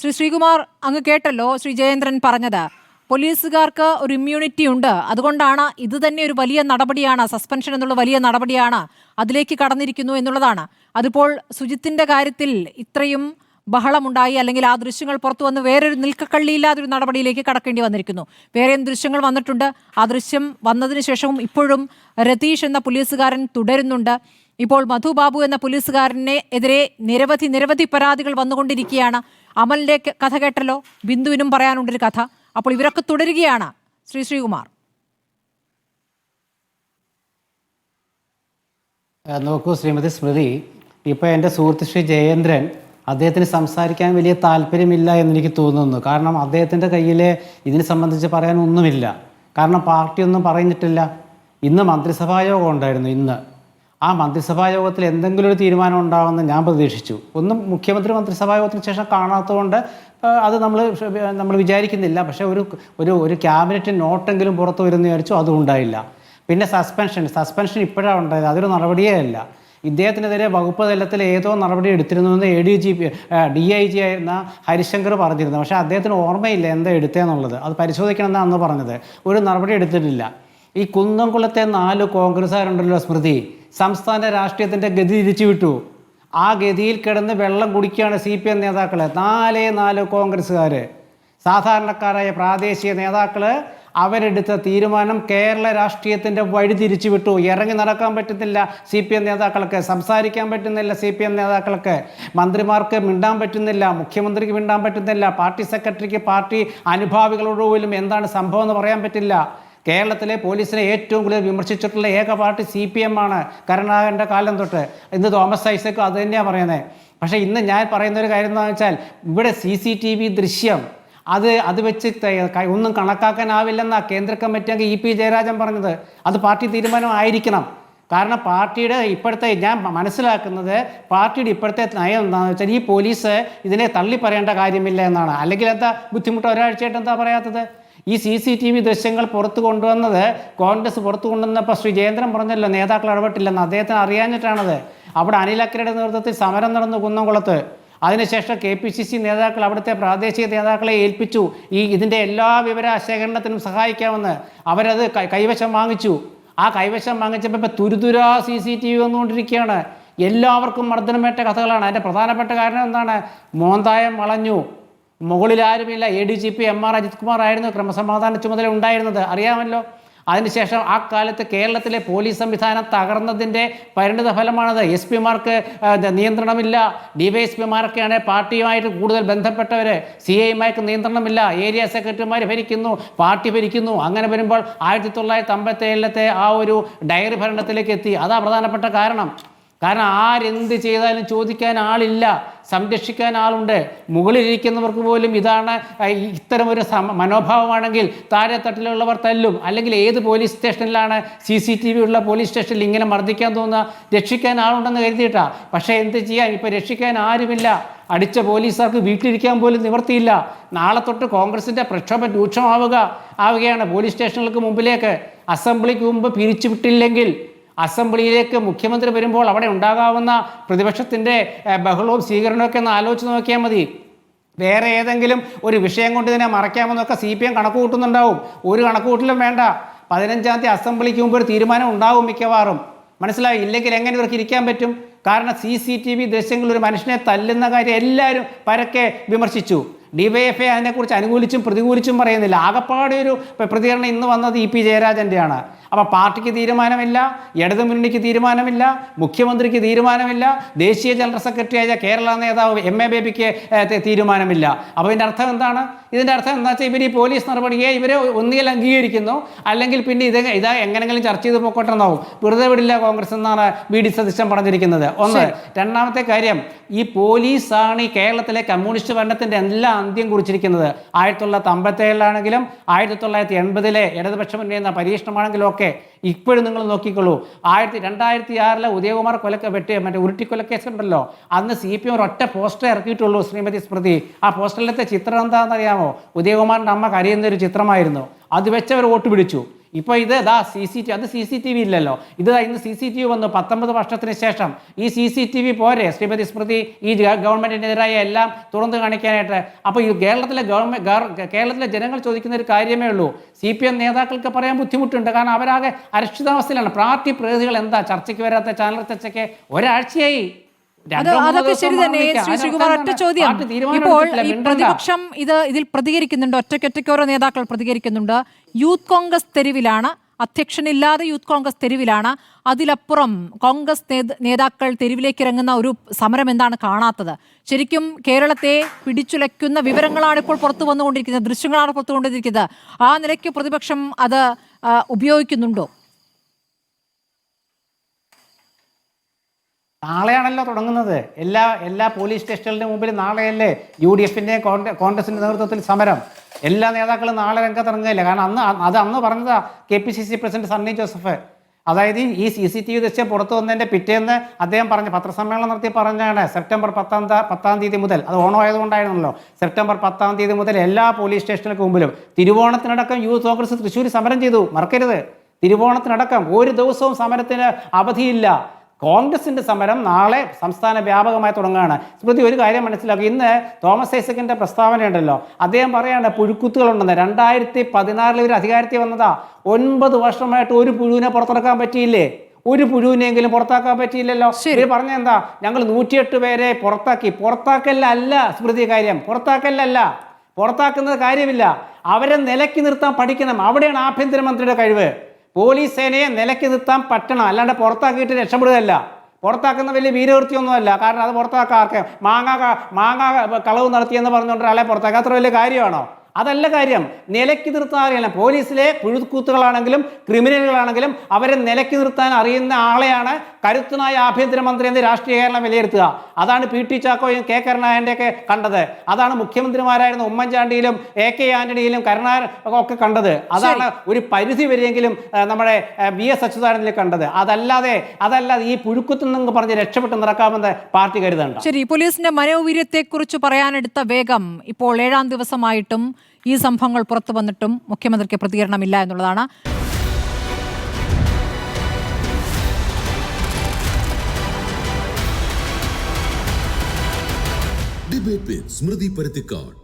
ശ്രീ ശ്രീകുമാർ അങ്ങ് കേട്ടല്ലോ ശ്രീ ജയേന്ദ്രൻ പറഞ്ഞത്. പോലീസുകാർക്ക് ഒരു ഇമ്മ്യൂണിറ്റി ഉണ്ട്. അതുകൊണ്ടാണ് ഇത് തന്നെ ഒരു വലിയ നടപടിയാണ് സസ്പെൻഷൻ എന്നുള്ള വലിയ നടപടിയാണ് അതിലേക്ക് കടന്നിരിക്കുന്നു എന്നുള്ളതാണ്. അതിപ്പോൾ സുജിത്തിന്റെ കാര്യത്തിൽ ഇത്രയും ബഹളമുണ്ടായി അല്ലെങ്കിൽ ആ ദൃശ്യങ്ങൾ പുറത്തു വന്ന് വേറൊരു നിൽക്കക്കള്ളിയില്ലാതൊരു നടപടിയിലേക്ക് കടക്കേണ്ടി വന്നിരിക്കുന്നു. വേറെയും ദൃശ്യങ്ങൾ വന്നിട്ടുണ്ട്? ആ ദൃശ്യം വന്നതിന് ശേഷവും ഇപ്പോഴും രതീഷ് എന്ന പോലീസുകാരൻ തുടരുന്നുണ്ട്. ഇപ്പോൾ മധു ബാബു എന്ന പോലീസുകാരനെ എതിരെ നിരവധി നിരവധി പരാതികൾ വന്നുകൊണ്ടിരിക്കുകയാണ്. അമലിന്റെ ക- കഥ കേട്ടല്ലോ? ബിന്ദുവിനും പറയാനുണ്ടൊരു കഥ. അപ്പോൾ ഇവരൊക്കെ തുടരുകയാണ് ശ്രീ ശ്രീകുമാർ. നോക്കൂ ശ്രീമതി സ്മൃതി. ഇപ്പോൾ എന്റെ സുഹൃത്ത് ശ്രീ ജയേന്ദ്രൻ അദ്ദേഹത്തിന് സംസാരിക്കാൻ വലിയ താല്പര്യമില്ല എന്നെനിക്ക് തോന്നുന്നു. കാരണം അദ്ദേഹത്തിന്റെ കയ്യിൽ ഇതിനെ സംബന്ധിച്ച് പറയാനൊന്നുമില്ല. കാരണം പാർട്ടിയൊന്നും പറഞ്ഞിട്ടില്ല. ഇന്ന് മന്ത്രിസഭായോഗം ഉണ്ടായിരുന്നു ഇന്ന്. ആ മന്ത്രിസഭാ യോഗത്തിൽ എന്തെങ്കിലും ഒരു തീരുമാനം ഉണ്ടാവുമെന്ന് ഞാൻ പ്രതീക്ഷിച്ചു. ഒന്നും മുഖ്യമന്ത്രി മന്ത്രിസഭാ യോഗത്തിന് ശേഷം കാണാത്തതുകൊണ്ട് അത് നമ്മൾ നമ്മൾ വിചാരിക്കുന്നില്ല. പക്ഷേ ഒരു ഒരു ഒരു ക്യാബിനറ്റ് നോട്ടെങ്കിലും പുറത്തു വരുമെന്ന് വിചാരിച്ചു അതും ഉണ്ടായില്ല. പിന്നെ സസ്പെൻഷൻ സസ്പെൻഷൻ ഇപ്പോഴാണ് ഉണ്ടായത്. അതൊരു നടപടിയേ അല്ല. ഇദ്ദേഹത്തിനെതിരെ വകുപ്പ് തലത്തിൽ ഏതോ നടപടി എടുത്തിരുന്നുവെന്ന് A D G P D I G ആയിരുന്ന ഹരിശങ്കർ പറഞ്ഞിരുന്നു. പക്ഷേ അദ്ദേഹത്തിന് ഓർമ്മയില്ല എന്താ എടുത്തതെന്നുള്ളത്. അത് പരിശോധിക്കണമെന്നാണ് അന്ന് പറഞ്ഞത്. ഒരു നടപടി എടുത്തിട്ടില്ല. ഈ കുന്നംകുളത്തെ നാല് കോൺഗ്രസ്സുകാരുണ്ടല്ലോ സ്മൃതി. സംസ്ഥാന രാഷ്ട്രീയത്തിന്റെ ഗതി തിരിച്ചു വിട്ടു ആ ഗതിയിൽ കിടന്ന് വെള്ളം കുടിക്കുകയാണ് സി പി എം നേതാക്കൾ നാലേ നാല് കോൺഗ്രസ്സുകാർ സാധാരണക്കാരായ പ്രാദേശിക നേതാക്കൾ അവരെടുത്ത തീരുമാനം കേരള രാഷ്ട്രീയത്തിന്റെ വഴി തിരിച്ചു വിട്ടു ഇറങ്ങി നടക്കാൻ പറ്റുന്നില്ല സി പി എം നേതാക്കൾക്ക്. സംസാരിക്കാൻ പറ്റുന്നില്ല സി പി എം നേതാക്കൾക്ക്. മന്ത്രിമാർക്ക് മിണ്ടാൻ പറ്റുന്നില്ല മുഖ്യമന്ത്രിക്ക് മിണ്ടാൻ പറ്റുന്നില്ല പാർട്ടി സെക്രട്ടറിക്ക് പാർട്ടി അനുഭാവികളോട് പോലും എന്താണ് സംഭവം എന്ന് പറയാൻ പറ്റില്ല. കേരളത്തിലെ പോലീസിനെ ഏറ്റവും കൂടുതൽ വിമർശിച്ചിട്ടുള്ള ഏക പാർട്ടി സി പി എം ആണ് കരുണാകരന്റെ കാലം തൊട്ട്. ഇന്ന് തോമസ് ഐസക്കും അത് തന്നെയാണ് പറയുന്നത് പക്ഷേ ഇന്ന് ഞാൻ പറയുന്ന ഒരു കാര്യം എന്താണെന്ന് വെച്ചാൽ ഇവിടെ സി സി ടി വി ദൃശ്യം അത് അത് വെച്ച് ഒന്നും കണക്കാക്കാനാവില്ലെന്നാണ് കേന്ദ്ര കമ്മിറ്റി അംഗം ഇ പി ജയരാജൻ പറഞ്ഞത്. അത് പാർട്ടി തീരുമാനമായിരിക്കണം കാരണം പാർട്ടിയുടെ ഇപ്പോഴത്തെ ഞാൻ മനസ്സിലാക്കുന്നത് പാർട്ടിയുടെ ഇപ്പോഴത്തെ നയം എന്താണെന്ന് വെച്ചാൽ ഈ പോലീസ് ഇതിനെ തള്ളി പറയേണ്ട കാര്യമില്ല എന്നാണ്. അല്ലെങ്കിൽ എന്താ ബുദ്ധിമുട്ട് ഒരാഴ്ചയായിട്ട് എന്താ പറയാത്തത്? ഈ സി സി ടി വി ദൃശ്യങ്ങൾ പുറത്തു കൊണ്ടുവന്നത് കോൺഗ്രസ് പുറത്തു കൊണ്ടുവന്നപ്പോൾ ശ്രീ ജയേന്ദ്രൻ പറഞ്ഞല്ലോ നേതാക്കൾ ഇടപെട്ടില്ലെന്ന്. അദ്ദേഹത്തിന് അറിയാഞ്ഞിട്ടാണത്. അവിടെ അനിൽ അക്കരയുടെ നേതൃത്വത്തിൽ സമരം നടന്നു കുന്നംകുളത്ത്. അതിനുശേഷം കെ പി സി സി നേതാക്കൾ അവിടുത്തെ പ്രാദേശിക നേതാക്കളെ ഏൽപ്പിച്ചു. ഈ ഇതിന്റെ എല്ലാ വിവര ശേഖരണത്തിനും സഹായിക്കാമെന്ന്. അവരത് കൈവശം വാങ്ങിച്ചു. ആ കൈവശം വാങ്ങിച്ചപ്പോൾ ഇപ്പോൾ തുരുതുരാ സി സി ടി വി വന്നുകൊണ്ടിരിക്കുകയാണ്. എല്ലാവർക്കും മർദ്ദനമേറ്റ കഥകളാണ്. അതിന്റെ പ്രധാനപ്പെട്ട കാരണം എന്താണ്? മോന്തായം വളഞ്ഞു. മുകളിൽ ആരുമില്ല A D G P M R Ajith Kumar ആയിരുന്നു ക്രമസമാധാന ചുമതല ഉണ്ടായിരുന്നത്. അറിയാമല്ലോ? അതിനുശേഷം ആ കാലത്ത് കേരളത്തിലെ പോലീസ് സംവിധാനം തകർന്നതിന്റെ പരിണിത ഫലമാണത്. എസ് പിമാർക്ക് നിയന്ത്രണമില്ല. ഡി വൈ എസ് പിമാരൊക്കെയാണ് പാർട്ടിയുമായിട്ട് കൂടുതൽ ബന്ധപ്പെട്ടവർ സി ഐമാർക്ക് നിയന്ത്രണമില്ല. ഏരിയ സെക്രട്ടറിമാർ ഭരിക്കുന്നു പാർട്ടി ഭരിക്കുന്നു. അങ്ങനെ വരുമ്പോൾ ആയിരത്തി തൊള്ളായിരത്തി അമ്പത്തി ഏഴിലത്തെ ആ ഒരു ഡയറി ഭരണത്തിലേക്ക് എത്തി. അതാ പ്രധാനപ്പെട്ട കാരണം. കാരണം ആരെന്ത് ചെയ്താലും ചോദിക്കാൻ ആളില്ല. സംരക്ഷിക്കാൻ ആളുണ്ട്. മുകളിലിരിക്കുന്നവർക്ക് പോലും ഇതാണ് ഇത്തരമൊരു മനോഭാവമാണെങ്കിൽ താഴെ തട്ടിലുള്ളവർ തല്ലും. അല്ലെങ്കിൽ ഏത് പോലീസ് സ്റ്റേഷനിലാണ് സി സി ടി വി ഉള്ള പോലീസ് സ്റ്റേഷനിൽ ഇങ്ങനെ മർദ്ദിക്കാൻ തോന്നുക? രക്ഷിക്കാൻ ആളുണ്ടെന്ന് കരുതിയിട്ടാ. പക്ഷേ എന്ത് ചെയ്യാൻ? ഇപ്പോൾ രക്ഷിക്കാൻ ആരുമില്ല. അടിച്ച പോലീസുകാർക്ക് വീട്ടിലിരിക്കാൻ പോലും നിവർത്തിയില്ല നാളെ തൊട്ട് കോൺഗ്രസിന്റെ പ്രക്ഷോഭം രൂക്ഷമാവുക ആവുകയാണ് പോലീസ് സ്റ്റേഷനുകൾക്ക് മുമ്പിലേക്ക്. അസംബ്ലിക്ക് മുമ്പ് പിരിച്ചുവിട്ടില്ലെങ്കിൽ അസംബ്ലിയിലേക്ക് മുഖ്യമന്ത്രി വരുമ്പോൾ അവിടെ ഉണ്ടാകാവുന്ന പ്രതിപക്ഷത്തിന്റെ ബഹളവും സ്വീകരണമൊക്കെ ഒന്ന് ആലോചിച്ച് നോക്കിയാൽ മതി. വേറെ ഏതെങ്കിലും ഒരു വിഷയം കൊണ്ട് ഇതിനെ മറയ്ക്കാമെന്നൊക്കെ സി പി എം കണക്ക് കൂട്ടുന്നുണ്ടാവും. ഒരു കണക്ക് കൂട്ടലും വേണ്ട. പതിനഞ്ചാം തീയതി അസംബ്ലിക്ക് മുമ്പ് ഒരു തീരുമാനം ഉണ്ടാവും മിക്കവാറും. മനസ്സിലായി? ഇല്ലെങ്കിൽ എങ്ങനെ ഇവർക്ക് ഇരിക്കാൻ പറ്റും? കാരണം സി സി ടി വി ദൃശ്യങ്ങളിൽ ഒരു മനുഷ്യനെ തല്ലുന്ന കാര്യം എല്ലാവരും പരക്കെ വിമർശിച്ചു. ഡിവൈഎഫ്ഐ അതിനെക്കുറിച്ച് അനുകൂലിച്ചും പ്രതികൂലിച്ചും പറയുന്നില്ല. ആകപ്പാടെ ഒരു പ്രതികരണം ഇന്ന് വന്നത് ഇ പി ജയരാജന്റെയാണ് അപ്പോൾ പാർട്ടിക്ക് തീരുമാനമില്ല ഇടതുമുന്നണിക്ക് തീരുമാനമില്ല മുഖ്യമന്ത്രിക്ക് തീരുമാനമില്ല ദേശീയ ജനറൽ സെക്രട്ടറിയായ കേരള നേതാവ് എം എ ബേബിക്ക് തീരുമാനമില്ല. അപ്പോൾ ഇതിന്റെ അർത്ഥം എന്താണ്? ഇതിന്റെ അർത്ഥം എന്താ വെച്ചാൽ ഇവർ ഈ പോലീസ് നടപടിയെ ഇവർ ഒന്നുകിൽ അംഗീകരിക്കുന്നു. അല്ലെങ്കിൽ പിന്നെ ഇത് ഇതാ എങ്ങനെങ്കിലും ചർച്ച ചെയ്ത് പോക്കോട്ടെ എന്നാവും. വെറുതെ വിടില്ല കോൺഗ്രസ് എന്നാണ് ബി ഡി സതീശൻ പറഞ്ഞിരിക്കുന്നത്. ഒന്ന് രണ്ടാമത്തെ കാര്യം ഈ പോലീസാണ് ഈ കേരളത്തിലെ കമ്മ്യൂണിസ്റ്റ് ഭരണത്തിന്റെ എല്ലാ അന്ത്യം കുറിച്ചിരിക്കുന്നത്. ആയിരത്തി തൊള്ളായിരത്തി അമ്പത്തേഴിലാണെങ്കിലും ആയിരത്തി തൊള്ളായിരത്തി എൺപതിലെ ഇടതുപക്ഷ മുന്നേ എന്ന പരീക്ഷണമാണെങ്കിലും ഒക്കെ ഇപ്പോഴും നിങ്ങൾ നോക്കിക്കോളൂ. ആയിരത്തി രണ്ടായിരത്തി ആറിലെ ഉദയകുമാർ കൊലക്ക വെട്ടിയ മറ്റേ ഉരുട്ടിക്കൊലക്കേസ് ഉണ്ടല്ലോ. അന്ന് സി പി എം ഒരൊറ്റ പോസ്റ്റർ ഇറക്കിയിട്ടുള്ളൂ ശ്രീമതി സ്മൃതി. ആ പോസ്റ്ററിലത്തെ ചിത്രം എന്താണെന്ന് അറിയാമോ ഉദയകുമാറിന്റെ അമ്മ കരയുന്ന ഒരു ചിത്രമായിരുന്നു. അത് വെച്ച് അവർ വോട്ട് പിടിച്ചു. ഇപ്പോൾ ഇത് ഇതാ സി സി ടി അത് സി സി ടി വി ഇല്ലല്ലോ. ഇത് ഇന്ന് സി സി ടി വി വന്നു പത്തൊമ്പത് വർഷത്തിന് ശേഷം. ഈ സി സി ടി വി പോരെ ശ്രീമതി സ്മൃതി ഈ ഗവൺമെന്റിനെതിരായ എല്ലാം തുറന്നു കാണിക്കാനായിട്ട്. അപ്പോൾ ഈ കേരളത്തിലെ ഗവൺമെന്റ് കേരളത്തിലെ ജനങ്ങൾ ചോദിക്കുന്ന ഒരു കാര്യമേ ഉള്ളൂ. സി പി എം നേതാക്കൾക്ക് പറയാൻ ബുദ്ധിമുട്ടുണ്ട്. കാരണം അവരാകെ അരക്ഷിതാവസ്ഥയിലാണ്. പാർട്ടി പ്രതിനിധികൾ എന്താ ചർച്ചയ്ക്ക് വരാത്ത ചാനൽ ചർച്ചയ്ക്ക്? ഒരാഴ്ചയായി. അതൊക്കെ ശരി തന്നെ. ശ്രീ ശ്രീകുമാർ ഒറ്റ ചോദ്യം. ഇപ്പോൾ ഈ പ്രതിപക്ഷം ഇത് ഇതിൽ പ്രതികരിക്കുന്നുണ്ട്. ഒറ്റയ്ക്കൊറ്റയ്ക്ക് ഓരോ നേതാക്കൾ പ്രതികരിക്കുന്നുണ്ട്. യൂത്ത് കോൺഗ്രസ് തെരുവിലാണ്. അധ്യക്ഷനില്ലാതെ യൂത്ത് കോൺഗ്രസ് തെരുവിലാണ്. അതിലപ്പുറം കോൺഗ്രസ് നേതാക്കൾ തെരുവിലേക്ക് ഇറങ്ങുന്ന ഒരു സമരം എന്താണ് കാണാത്തത്? ശരിക്കും കേരളത്തെ പിടിച്ചുലയ്ക്കുന്ന വിവരങ്ങളാണ് ഇപ്പോൾ പുറത്തു വന്നുകൊണ്ടിരിക്കുന്നത് ദൃശ്യങ്ങളാണ് പുറത്തു കൊണ്ടിരിക്കുന്നത്. ആ നിലയ്ക്ക് പ്രതിപക്ഷം അത് ഉപയോഗിക്കുന്നുണ്ടോ? നാളെയാണല്ലോ തുടങ്ങുന്നത്. എല്ലാ എല്ലാ പോലീസ് സ്റ്റേഷനുകളുടെ മുമ്പിൽ നാളെയല്ലേ യു ഡി എഫിന്റെയും കോൺഗ്രസിന്റെ നേതൃത്വത്തിൽ സമരം? എല്ലാ നേതാക്കളും നാളെ രംഗത്തിറങ്ങുകയില്ല? കാരണം അന്ന് അത് അന്ന് പറഞ്ഞതാ K P C C president Sunny Joseph. അതായത് ഈ സി സി ടി വി ദൃശ്യം പുറത്തു വന്നതിന്റെ പിറ്റേന്ന് അദ്ദേഹം പറഞ്ഞ പത്രസമ്മേളനം നടത്തി പറഞ്ഞാണ് സെപ്റ്റംബർ പത്താം പത്താം തീയതി മുതൽ. അത് ഓണം ആയതുകൊണ്ടായിരുന്നല്ലോ സെപ്റ്റംബർ പത്താം തീയതി മുതൽ എല്ലാ പോലീസ് സ്റ്റേഷനുകൾക്ക് മുമ്പിലും തിരുവോണത്തിനടക്കം യൂത്ത് കോൺഗ്രസ് തൃശ്ശൂർ സമരം ചെയ്തു. മറക്കരുത്. തിരുവോണത്തിനടക്കം ഒരു ദിവസവും സമരത്തിന് അവധിയില്ല. കോൺഗ്രസിന്റെ സമരം നാളെ സംസ്ഥാന വ്യാപകമായി തുടങ്ങുകയാണ്. സ്മൃതി ഒരു കാര്യം മനസ്സിലാക്കുക ഇന്ന് തോമസ് ഐസക്കിന്റെ പ്രസ്താവനയുണ്ടല്ലോ അദ്ദേഹം പറയാണ് പുഴുക്കുത്തുകളുണ്ടെന്ന്. രണ്ടായിരത്തി പതിനാറിൽ ഇവർ അധികാരത്തിൽ വന്നതാ. ഒൻപത് വർഷമായിട്ട് ഒരു പുഴുവിനെ പുറത്തിറക്കാൻ പറ്റിയില്ലേ? ഒരു പുഴുവിനെങ്കിലും പുറത്താക്കാൻ പറ്റിയില്ലല്ലോ? ഇവർ പറഞ്ഞ എന്താ? ഞങ്ങൾ നൂറ്റിയെട്ട് പേരെ പുറത്താക്കി. പുറത്താക്കലല്ല സ്മൃതി കാര്യം. പുറത്താക്കലല്ല. പുറത്താക്കുന്നത് കാര്യമില്ല. അവരെ നിലക്കി നിർത്താൻ പഠിക്കണം. അവിടെയാണ് ആഭ്യന്തരമന്ത്രിയുടെ കഴിവ്. പോലീസ് സേനയെ നിലയ്ക്ക് നിർത്താൻ പറ്റണം. അല്ലാണ്ട് പുറത്താക്കിയിട്ട് രക്ഷപ്പെടുകയല്ല. പുറത്താക്കുന്ന വലിയ വീരവൃത്തിയൊന്നുമല്ല കാരണം അത് പുറത്താക്കാൻ ആർക്ക് മാങ്ങ മാങ്ങാ കളവ് നടത്തിയെന്ന് പറഞ്ഞുകൊണ്ട് ഒരാളെ പുറത്താക്കുക അത്ര വലിയ കാര്യമാണോ? അതല്ല കാര്യം. നിലയ്ക്ക് നിർത്താൻ അറിയണം പോലീസിലെ പുഴുക്കൂത്തുകളാണെങ്കിലും ക്രിമിനലുകളാണെങ്കിലും അവരെ നിലയ്ക്ക് നിർത്താൻ അറിയുന്ന ആളെയാണ് കരുത്തനായ ആഭ്യന്തരമന്ത്രി എന്ന് രാഷ്ട്രീയ കേരളം വിലയിരുത്തുക. അതാണ് പി ടി ചാക്കോയും കെ കരുണാകരന്റെ ഒക്കെ കണ്ടത്. അതാണ് മുഖ്യമന്ത്രിമാരായിരുന്ന ഉമ്മൻചാണ്ടിയിലും എ കെ ആന്റണിയിലും കരുണാകരൻ ഒക്കെ കണ്ടത്. അതാണ് ഒരു പരിധി വരെയെങ്കിലും നമ്മുടെ വി എസ് അച്യുതാനന്ദനിൽ കണ്ടത്. അതല്ലാതെ അതല്ലാതെ ഈ പുഴുക്കുത്തു നിന്ന് പറഞ്ഞ് രക്ഷപ്പെട്ട് നടക്കാമെന്ന് പാർട്ടി കരുതണ്ട. ശരി പോലീസിന്റെ മനോവീര്യത്തെക്കുറിച്ച് പറയാനെടുത്ത വേഗം ഇപ്പോൾ ഏഴാം ദിവസമായിട്ടും ഈ സംഭവങ്ങൾ പുറത്തു വന്നിട്ടും മുഖ്യമന്ത്രിക്ക് പ്രതികരണമില്ല എന്നുള്ളതാണ്. ರೇಲ್ವೆ ಪಿಟ್ ಸ್ಮೃತಿ ಪರತಿಕಾಡ್